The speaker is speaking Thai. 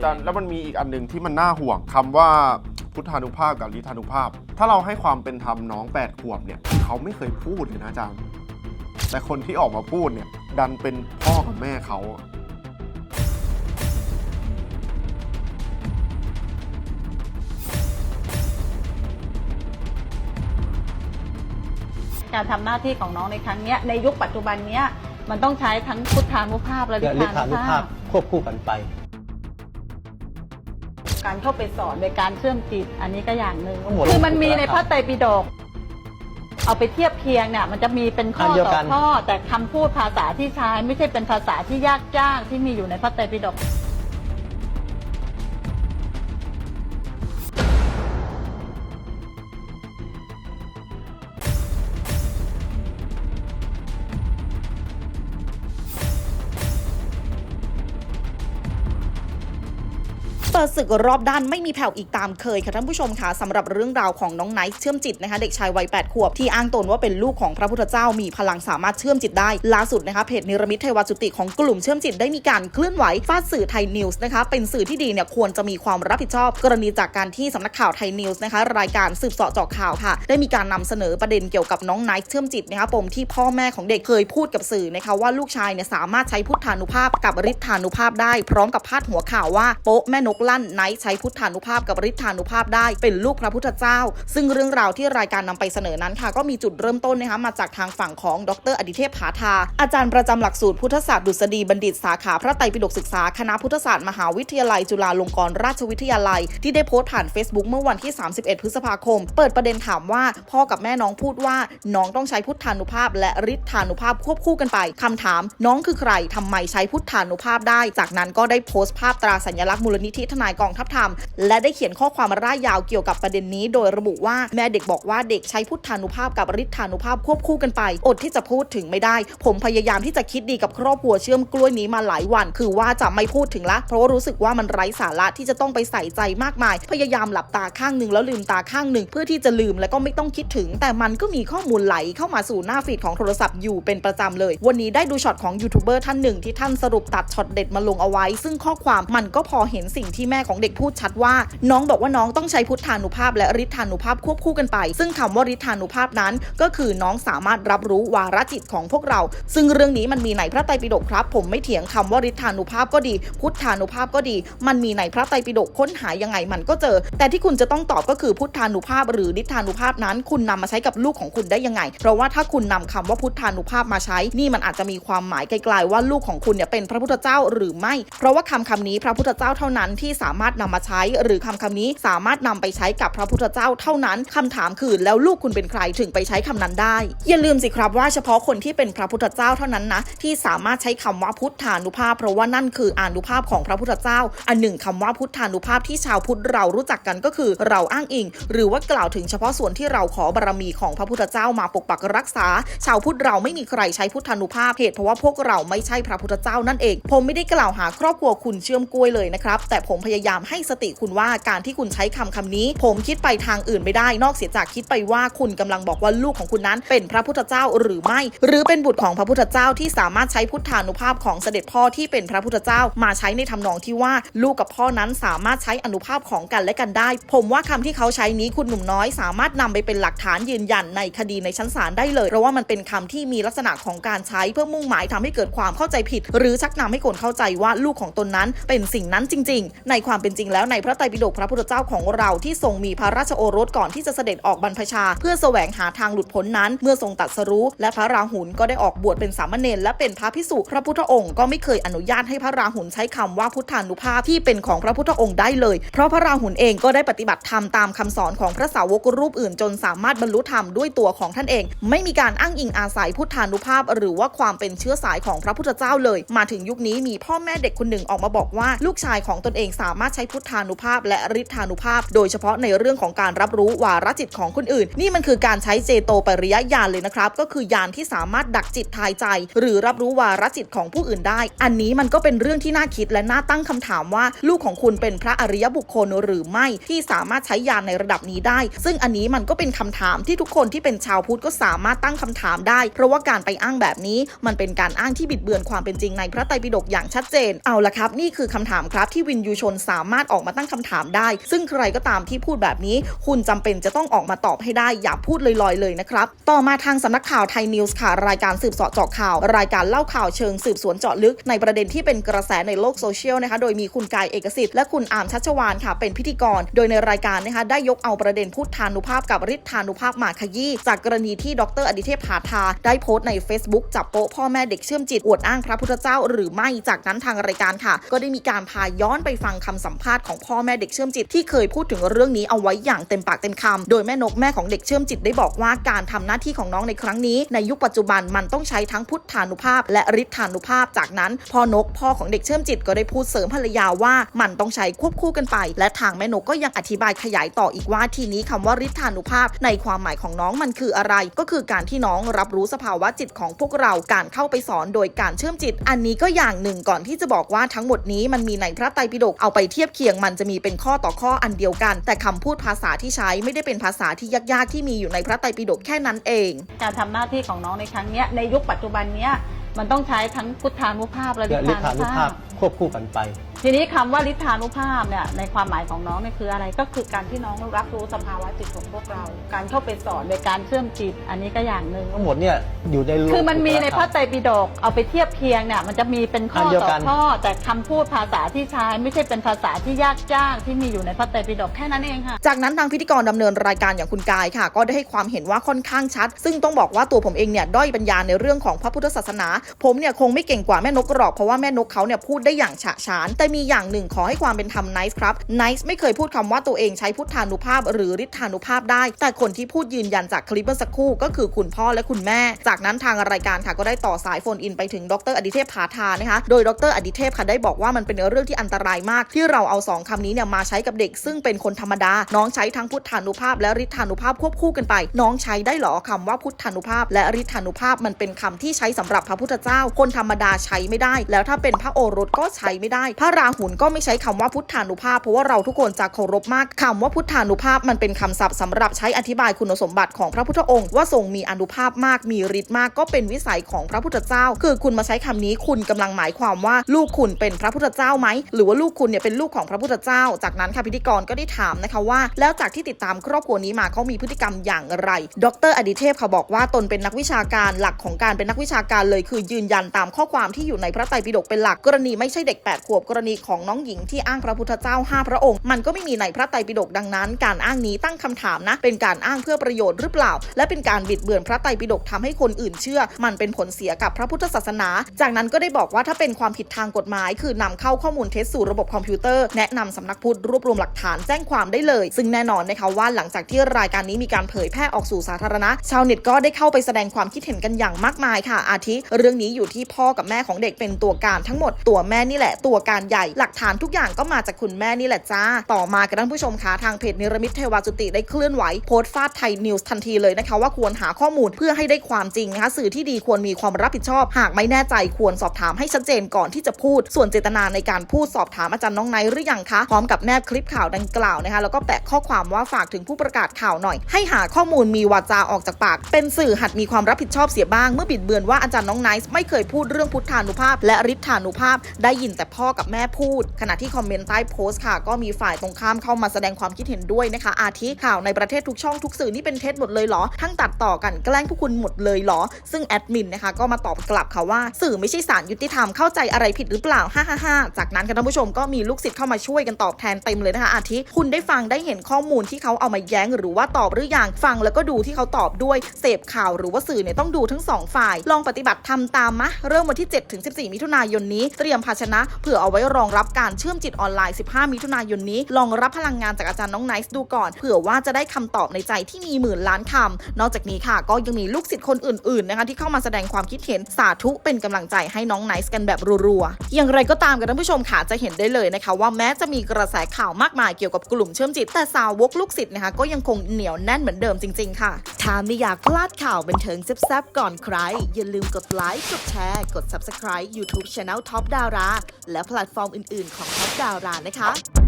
อาจารย์แล้วมันมีอีกอันหนึ่งที่มันน่าห่วงคำว่าพุทธานุภาพกับลิธานุภาพ ถ้าเราให้ความเป็นธรรมน้องแปดขวบเนี่ยเขาไม่เคยพูดเลยนะอาจารย์ แต่คนที่ออกมาพูดเนี่ยดันเป็นพ่อกับแม่เขาอะการทำหน้าที่ของน้องในครั้งเนี้ยในยุคปัจจุบันเนี้ยมันต้องใช้ทั้งพุทธานุภาพและและลิลิธาธานุนุภาภาพพ ควบคู่กันไป การเข้าไปสอนโดยการเชื่อมจิต อันนี้ก็อย่างหนึ่งทั้งหมดคือมันมีในพระไตรปิฎกเอาไปเทียบเคียงเนี่ยมันจะมีเป็นข้ออันเดียวต่อกัน ข้อ แต่คำพูดภาษาที่ใช้ไม่ใช่เป็นภาษาที่ยากจ้างที่มีอยู่ในพระไตรปิฎก เปิดศึกรอบด้านไม่มีแผ่วอีกตามเคยค่ะท่านผู้ชมค่ะสำหรับเรื่องราวของน้องไนท์เชื่อมจิตนะคะเด็กชายวัย 8 ขวบที่อ้างตนว่าเป็นลูกของพระพุทธเจ้ามีพลังสามารถเชื่อมจิตได้ล่าสุดนะคะเพจนิรมิตเทวจุติของกลุ่มเชื่อมจิตได้มีการเคลื่อนไหวฟาดสื่อไทยนิวส์นะคะเป็นสื่อที่ดีเนี่ยควรจะมีความรับผิดชอบ กรณีจากการที่สำนักข่าวไทยนิวส์นะคะรายการสืบเสาะเจาะข่าวค่ะ ได้มีการนำเสนอประเด็นเกี่ยวกับน้องไนท์เชื่อมจิตนะคะปมที่พ่อแม่ของเด็กเคยพูดกับสื่อนะคะว่าลูกชายเนี่ยสามารถใช้พุทธานุภาพกับฤทธานุภาพได้พร้อมกับพาดหัวข่าวว่าโป๊ะแม่นกลั่นไนท์ใช้พุทธานุภาพกับฤทธานุภาพได้เป็นลูกพระพุทธเจ้า ซึ่งเรื่องราวที่รายการนำไปเสนอนั้นค่ะ ก็มีจุดเริ่มต้นนะคะมาจากทางฝั่งของดรอดิเทพผาทา อาจารย์ประจำหลักสูตรพุทธศาสตร์ดุษฎีบัณฑิตสาขาพระไตรปิฎกศึกษาคณะพุทธศาสตร์มหาวิทยาลัย จุฬาลงกรณราชวิทยาลัย ที่ได้โพสต์ผ่าน Facebook เมื่อวันที่ 31 พฤษภาคม เปิดประเด็นถามว่าพ่อกับแม่น้องพูดว่าน้องต้องใช้พุทธานุภาพ และฤทธานุภาพควบคู่กันไปคำถาม น้องคือใครทำไมใช้พุทธานุภาพได้ จากนั้นก็ได้โพสต์ภาพตราสัญลักษณ์มูลนิธิทนายกองทัพธรรม และได้เขียนข้อความร่ายยาวเกี่ยวกับประเด็นนี้ โดยระบุว่าแม่เด็กบอกว่าเด็กใช้พุทธานุภาพกับฤทธานุภาพควบคู่กันไป อดที่จะพูดถึงไม่ได้ ผมพยายามที่จะคิดดีกับครอบครัวเชื่อมกล้วยนี้มาหลายวัน คือว่าจะไม่พูดถึงละ เพราะว่ารู้สึกว่ามันไร้สาระที่จะต้องไปใส่ใจมากมาย พยายามหลับตาข้างหนึ่งแล้วลืมตาข้างหนึ่งเพื่อที่จะลืมแล้วก็ไม่ต้องคิดถึง แต่มันก็มีข้อมูลไหลเข้ามาสู่หน้าฟีดของโทรศัพท์อยู่เป็นประจำเลย วันนี้ได้ดูช็อตของยูทูบเบอร์ท่านหนึ่งที่ท่านสรุปตัดช็อตเด็ดมาลงเอาไว้ ซึ่งข้อความมันก็พอเห็นสิ่งทแม่ของเด็กพูดชัดว่า น้องบอกว่าน้องต้องใช้พุทธานุภาพ และฤทธานุภาพควบคู่กันไป ซึ่งคำว่าฤทธานุภาพนั้น ก็คือน้องสามารถรับรู้วาระจิตของพวกเรา ซึ่งเรื่องนี้มันมีในพระไตรปิฎกครับ ผมไม่เถียงคำว่าฤทธานุภาพก็ดี พุทธานุภาพก็ดี มันมีในพระไตรปิฎกค้นหายังไงมันก็เจอ แต่ที่คุณจะต้องตอบก็คือพุทธานุภาพ หรือฤทธานุภาพนั้น คุณนำมาใช้กับลูกของคุณได้ยังไง เพราะว่าถ้าคุณนำคำว่าพุทธานุภาพมาใช้ นี่มันอาจจะมีความหมายไกลๆว่าลูกของคุณเนี่ยเป็นพระพุทธเจ้าหรือไม่ เพราะว่าคำคำนี้พระพุทธเจ้าเท่านั้นที่สามารถนำมาใช้ หรือคำคำนี้สามารถนำไปใช้กับพระพุทธเจ้าเท่านั้นคำถามคือแล้วลูกคุณเป็นใครถึงไปใช้คำนั้นได้ อย่าลืมสิครับว่าเฉพาะคนที่เป็นพระพุทธเจ้าเท่านั้นนะที่สามารถใช้คำว่าพุทธานุภาพ เพราะว่านั่นคืออานุภาพของพระพุทธเจ้า อันหนึ่งคำว่าพุทธานุภาพที่ชาวพุทธเรารู้จักกันก็คือเราอ้างอิง หรือว่ากล่าวถึงเฉพาะส่วนที่เราขอบารมีของพระพุทธเจ้ามาปกปักรักษา ชาวพุทธเราไม่มีใครใช้พุทธานุภาพเหตุเพราะว่าพวกเราไม่ใช่พระพุทธเจ้านั่นเอง ผมไม่ได้กล่าวหาครอบครัวคุณเชื่อมกล้วยเลยนะครับแต่ผมพยายามให้สติคุณว่าการที่คุณใช้คำคำนี้ ผมคิดไปทางอื่นไม่ได้ นอกเสียจากคิดไปว่าคุณกำลังบอกว่าลูกของคุณนั้น เป็นพระพุทธเจ้าหรือไม่ หรือเป็นบุตรของพระพุทธเจ้าที่สามารถใช้พุทธานุภาพของเสด็จพ่อที่เป็นพระพุทธเจ้า มาใช้ในทำนองที่ว่าลูกกับพ่อนั้นสามารถใช้อนุภาพของกันและกันได้ ผมว่าคำที่เขาใช้นี้คุณหนุ่มน้อย สามารถนำไปเป็นหลักฐานยืนยันในคดีในชั้นศาลได้เลย เพราะว่ามันเป็นคำที่มีลักษณะของการใช้เพื่อมุ่งหมายทำให้เกิดความเข้าใจผิด หรือชักนำให้คนเข้าใจว่าลูกของตนนั้นเป็นสิ่งนั้นจริง ๆในความเป็นจริงแล้วในพระไตรปิฎกพระพุทธเจ้าของเราที่ทรงมีพระราชโอรสก่อนที่จะเสด็จออกบรรพชา เพื่อแสวงหาทางหลุดพ้นนั้น เมื่อทรงตัดสรู้และพระราหุลก็ได้ออกบวชเป็นสามเณรและเป็นพระพิสุพระพุทธองค์ก็ไม่เคยอนุญาตให้พระราหุลใช้คำว่าพุทธานุภาพที่เป็นของพระพุทธองค์ได้เลย เพราะพระราหุลเองก็ได้ปฏิบัติธรรมตามคำสอนของพระสาวกรูปอื่น จนสามารถบรรลุธรรมด้วยตัวของท่านเอง ไม่มีการอ้างอิงอาศัยพุทธานุภาพ หรือว่าความเป็นเชื้อสายของพระพุทธเจ้าเลย มาถึงยุคนี้มีพ่อแม่เด็กคนหนึ่งออกมาบอกว่าลูกชายของตนเองสามารถใช้พุทธานุภาพ และฤทธานุภาพ โดยเฉพาะในเรื่องของการรับรู้วาระจิตของคนอื่น นี่มันคือการใช้เจโตปริยญาณเลยนะครับ ก็คือญาณที่สามารถดักจิตทายใจ หรือรับรู้วาระจิตของผู้อื่นได้ อันนี้มันก็เป็นเรื่องที่น่าคิดและน่าตั้งคำถามว่า ลูกของคุณเป็นพระอริยบุคคลหรือไม่ที่สามารถใช้ญาณในระดับนี้ได้ ซึ่งอันนี้มันก็เป็นคำถามที่ทุกคนที่เป็นชาวพุทธก็สามารถตั้งคำถามได้ เพราะว่าการไปอ้างแบบนี้ มันเป็นการอ้างที่บิดเบือนความเป็นจริงในพระไตรปิฎกอย่างชัดเจน เอาละครับ นี่คือคำถามครับที่วินยูชนนสามารถออกมาตั้งคำถามได้ ซึ่งใครก็ตามที่พูดแบบนี้ คุณจำเป็นจะต้องออกมาตอบให้ได้ อย่าพูดลอยๆเลยนะครับ ต่อมาทางสำนักข่าวไทยนิวส์ค่ะ รายการสืบเสาะเจาะข่าว รายการเล่าข่าวเชิงสืบสวนเจาะลึกในประเด็นที่เป็นกระแสในโลกโซเชียลนะคะ โดยมีคุณกายเอกสิทธิ์และคุณอามชัชวานค่ะ เป็นพิธีกร โดยในรายการนะคะได้ยกเอาประเด็นพุทธานุภาพกับฤทธานุภาพมาขยี้จากกรณีที่ดรอดิเทพผาทา ได้โพสต์ใน Facebook จับโป๊ะพ่อแม่เด็กเชื่อมจิตอวดอ้างพระพุทธเจ้า หรือไม่จากนั้นทางรายการค่ะ ก็ได้มีการพาย้อนไปฟังคำสัมภาษณ์ของพ่อแม่เด็กเชื่อมจิตที่เคยพูดถึงเรื่องนี้เอาไว้อย่างเต็มปากเต็มคำโดยแม่นกแม่ของเด็กเชื่อมจิตได้บอกว่าการทำหน้าที่ของน้องในครั้งนี้ ในยุคปัจจุบันมันต้องใช้ทั้งพุทธานุภาพ และฤทธานุภาพ จากนั้นพ่อนกพ่อของเด็กเชื่อมจิตก็ได้พูดเสริมภรรยาว่ามันต้องใช้ควบคู่กันไป และทางแม่นกก็ยังอธิบายขยายต่ออีกว่าทีนี้คำว่าฤทธานุภาพ ในความหมายของน้องมันคืออะไร ก็คือการที่น้องรับรู้สภาวะจิตของพวกเราการเข้าไปสอนโดยการเชื่อมจิต อันนี้ก็อย่างหนึ่งก่อนที่จะบอกว่าทั้งหมดนี้มันมีในพระไตรปิฎกเอาไปเทียบเคียงมันจะมีเป็นข้อต่อข้ออันเดียวกัน แต่คำพูดภาษาที่ใช้ไม่ได้เป็นภาษาที่ยากๆ ที่มีอยู่ในพระไตรปิฎกแค่นั้นเอง การทำหน้าที่ของน้องในครั้งเนี้ยในยุคปัจจุบันเนี้ยมันต้องใช้ทั้งพุทธานุภาพและฤและทฤทธาธานุนุภาภาพพควบคู่กันไป ทีนี้คำว่าฤทธานุภาพเนี่ยในความหมายของน้องเนี่ยคืออะไรก็คือการที่น้องรับรู้สภาวะจิตของพวกเรา การเข้าไปสอนโดยการเชื่อมจิต อันนี้ก็อย่างหนึ่งทั้งหมดเนี่ยอยู่ในโลกคือมันมีในพระไตรธปิฎกเอาไปเทียบเคียงเนี่ยมันจะมีเป็นข้ออันเดียวต่อกันข้อ แต่คำพูดภาษาที่ใช้ไม่ใช่เป็นภาษาที่ยากจ้างที่มีอยู่ในพระไตรปิฎกแค่นั้นเองค่ะ จากนั้นทางพิธีกรดำเนินรายการอย่างคุณกายค่ะ ก็ได้ให้ความเห็นว่าค่อนข้างชัด ซึ่งต้องบอกว่าตัวผมเองเนี่ยด้อยปัญญาในเรื่องของพระพุทธศาสนา ผมเนี่ยคงไม่เก่งกว่าแม่นกหรอกเพราะว่าแม่นกเขาเนี่ยพูดได้อย่างฉะฉานแต่มีอย่างหนึ่งขอให้ความเป็นธรรมไนซ์ครับไนซ์ไม่เคยพูดคำว่าตัวเองใช้พุทธานุภาพ หรือฤทธานุภาพได้ แต่คนที่พูดยืนยันจากคลิปเมื่อสักครู่ก็คือคุณพ่อและคุณแม่ จากนั้นทางรายการค่ะก็ได้ต่อสายโฟนอินไปถึงดรอดิเทพผาทานะคะโดยดรอดิเทพค่ะได้บอกว่ามันเป็นเรื่องที่อันตรายมาก ที่เราเอาสองคำนี้เนี่ยมาใช้กับเด็ก ซึ่งเป็นคนธรรมดา น้องใช้ทั้งพุทธานุภาพ และฤทธานุภาพควบคู่กันไป น้องใช้ได้หรอคำว่าพุทธานุภาพ และฤทธานุภาพมันเป็นคำที่ใช้สำหรับพระพุทธเจ้า คนธรรมดาใช้ไม่ได้ แล้วถ้าเป็นพระโอรสก็ใช้ไม่ได้พระราหุลก็ไม่ใช้คำว่าพุทธานุภาพ เพราะว่าเราทุกคนจะเคารพมากคำว่าพุทธานุภาพมันเป็นคำศัพท์สำหรับใช้อธิบายคุณสมบัติของพระพุทธองค์ ว่าทรงมีอนุภาพมากมีฤทธิ์มากก็เป็นวิสัยของพระพุทธเจ้า คือคุณมาใช้คำนี้คุณกำลังหมายความว่าลูกคุณเป็นพระพุทธเจ้าไหมหรือว่าลูกคุณเนี่ยเป็นลูกของพระพุทธเจ้า จากนั้นค่ะพิธีกรก็ได้ถามนะคะว่า แล้วจากที่ติดตามครอบครัวนี้มาเขามีพฤติกรรมอย่างไร ดรอดิเทพค่ะบอกว่าตนเป็นนักวิชาการหลักของการเป็นนักวิชาการเลย คือยืนยันตามข้อความที่อยู่ในพระไตรปิฎกเป็นหลักกรณีไม่ใช่เด็กแปดขวบกรณีของน้องหญิงที่อ้างพระพุทธเจ้าห้าพระองค์ มันก็ไม่มีในพระไตรปิฎกดังนั้น การอ้างนี้ตั้งคำถามนะ เป็นการอ้างเพื่อประโยชน์หรือเปล่า และเป็นการบิดเบือนพระไตรปิฎกทำให้คนอื่นเชื่อ มันเป็นผลเสียกับพระพุทธศาสนา จากนั้นก็ได้บอกว่าถ้าเป็นความผิดทางกฎหมาย คือนำเข้าข้อมูลเท็จสู่ระบบคอมพิวเตอร์แนะนำสำนักพุทธรวบรวมหลักฐานแจ้งความได้เลย ซึ่งแน่นอนนะคะว่าหลังจากที่รายการนี้มีการเผยแพร่ออกสู่สาธารณะ ชาวเน็ตก็ได้เข้าไปแสดงความคิดเห็นกันอย่างมากมายค่ะ อาทิ เรื่องนี้อยู่ที่พ่อกับแม่ของเด็กเป็นตัวการทั้งหมดตัวแม่นี่แหละตัวการใหญ่หลักฐานทุกอย่างก็มาจากคุณแม่นี่แหละจ้า ต่อมากันท่านผู้ชมคะทางเพจนิรมิตเทวาจุติได้เคลื่อนไหวโพสต์ฟาดไทยนิวส์ทันทีเลยนะคะ ว่าควรหาข้อมูลเพื่อให้ได้ความจริงนะคะสื่อที่ดีควรมีความรับผิดชอบ หากไม่แน่ใจควรสอบถามให้ชัดเจนก่อนที่จะพูด ส่วนเจตนาในการพูดสอบถามอาจารย์น้องไนท์หรือยังคะพร้อมกับแนบคลิปข่าวดังกล่าวนะคะแล้วก็แปะข้อความว่าฝากถึงผู้ประกาศข่าวหน่อย ให้หาข้อมูลมีวาจาออกจากปาก เป็นสื่อหัดมีความรับผิดชอบเสียบ้างเมื่อบิดเบือนว่าอาจารย์น้องไนท์ไม่เคยพูดเรื่องพุทธานุภาพ และฤทธานุภาพ ได้ยินแต่พ่อกับแม่พูด ขณะที่คอมเมนต์ใต้โพสต์ค่ะ ก็มีฝ่ายตรงข้ามเข้ามาแสดงความคิดเห็นด้วยนะคะ อาทิข่าวในประเทศทุกช่องทุกสื่อนี่เป็นเท็จหมดเลยเหรอ ทั้งตัดต่อกันแกล้งพวกคุณหมดเลยเหรอ ซึ่งแอดมินนะคะก็มาตอบกลับค่ะว่า สื่อไม่ใช่สารยุติธรรมเข้าใจอะไรผิดหรือเปล่าฮ่าฮ่าฮ่าจากนั้นค่ะท่านผู้ชมก็มีลูกศิษย์เข้ามาช่วยกันตอบแทนเต็มเลยนะคะอาทิคุณได้ฟังได้เห็นข้อมูลที่เขาเอามาแย้งหรือว่าตอบหรืออยังฟังแล้วก็ดูที่เขาตอบด้วยเสพข่าวหรือว่าสื่อเนี่ยต้องดูทั้งสองฝ่าย ลองปฏิบัติทำตามมะเริ่มวันที่7ถึง14 มิถุนายนนี้เตรียมภาชนะเผื่อเอาไว้รองรับการเชื่อมจิตออนไลน์ 15 มิถุนายนนี้ ลองรับพลังงานจากอาจารย์น้องไนซ์ดูก่อน เผื่อว่าจะได้คำตอบในใจที่มีหมื่นล้านคำนอกจากนี้ค่ะ ก็ยังมีลูกศิษย์คนอื่นๆนะคะที่เข้ามาแสดงความคิดเห็นสาธุเป็นกำลังใจให้น้องไนซ์กันแบบรัวๆ อย่างไรก็ตามกันท่านผู้ชมค่ะจะเห็นได้เลยนะคะ ว่าแม้จะมีกระแสข่าวมากมายเกี่ยวกับกลุ่มเชื่อมจิตแต่สาวกลูกศิษย์นะคะก็ยังคงเหนียวแน่นเหมือนเดิมจริง ๆ ค่ะถ้าไม่อยากพลาดข่าวบันเทิงแซ่บๆก่อนใคร อย่าลืมกดไลค์กดแชร์กด Subscribe YouTube Channel Top Dara และแพลตฟอร์มอื่น ๆ ของท็อปดารานะคะ